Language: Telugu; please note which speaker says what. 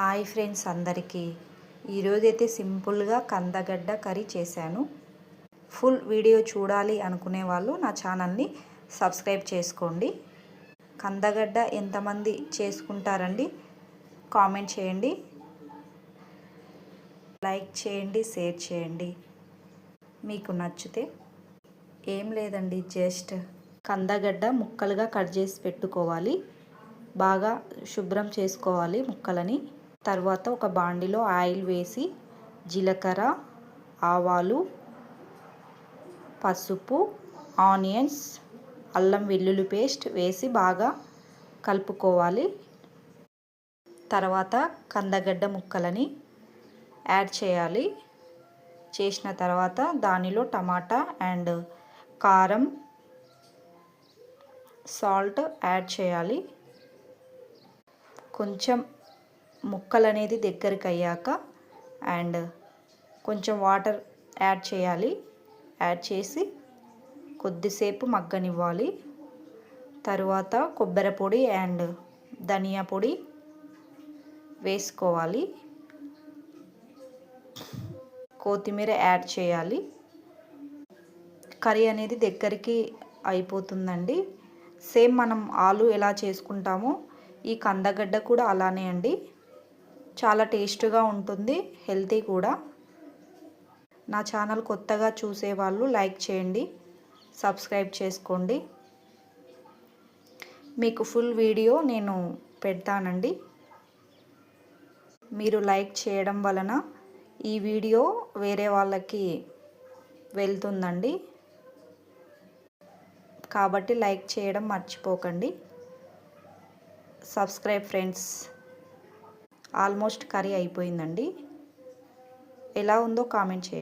Speaker 1: హాయ్ ఫ్రెండ్స్ అందరికీ. ఈరోజైతే సింపుల్గా కందగడ్డ కర్రీ చేశాను. ఫుల్ వీడియో చూడాలి అనుకునే వాళ్ళు నా ఛానల్ని సబ్స్క్రైబ్ చేసుకోండి. కందగడ్డ ఎంతమంది చేసుకుంటారండి? కామెంట్ చేయండి. లైక్ చేయండి షేర్ చేయండి. మీకు నచ్చితే ఏం లేదండి జస్ట్ కందగడ్డ ముక్కలుగా కట్ చేసి పెట్టుకోవాలి. బాగా శుభ్రం చేసుకోవాలి ముక్కలని. తర్వాత ఒక బాండిలో ఆయిల్ వేసి జీలకర్ర ఆవాలు పసుపు ఆనియన్స్ అల్లం వెల్లుల్లి పేస్ట్ వేసి బాగా కలుపుకోవాలి. తర్వాత కందగడ్డ ముక్కలని యాడ్ చేయాలి. చేసిన తర్వాత దానిలో టమాటా అండ్ కారం సాల్ట్ యాడ్ చేయాలి. కొంచెం ముక్కలు అనేది దగ్గరికి అయ్యాక అండ్ కొంచెం వాటర్ యాడ్ చేయాలి. యాడ్ చేసి కొద్దిసేపు మగ్గనివ్వాలి. తరువాత కొబ్బరి పొడి అండ్ ధనియా పొడి వేసుకోవాలి. కొత్తిమీర యాడ్ చేయాలి. కర్రీ అనేది దగ్గరికి అయిపోతుందండి. సేమ్ మనం ఆలు ఎలా చేసుకుంటామో ఈ కందగడ్డ కూడా అలానే అండి. చాలా టేస్ట్గా ఉంటుంది హెల్తీ కూడా. నా ఛానల్ కొత్తగా చూసేవాళ్ళు లైక్ చేయండి సబ్స్క్రైబ్ చేసుకోండి. మీకు ఫుల్ వీడియో నేను పెడతానండి. మీరు లైక్ చేయడం వలన ఈ వీడియో వేరే వాళ్ళకి వెళ్తుందండి. కాబట్టి లైక్ చేయడం మర్చిపోకండి. Subscribe friends. ఆల్మోస్ట్ కర్రీ అయిపోయిందండి. ఎలా ఉందో కామెంట్ చేయండి.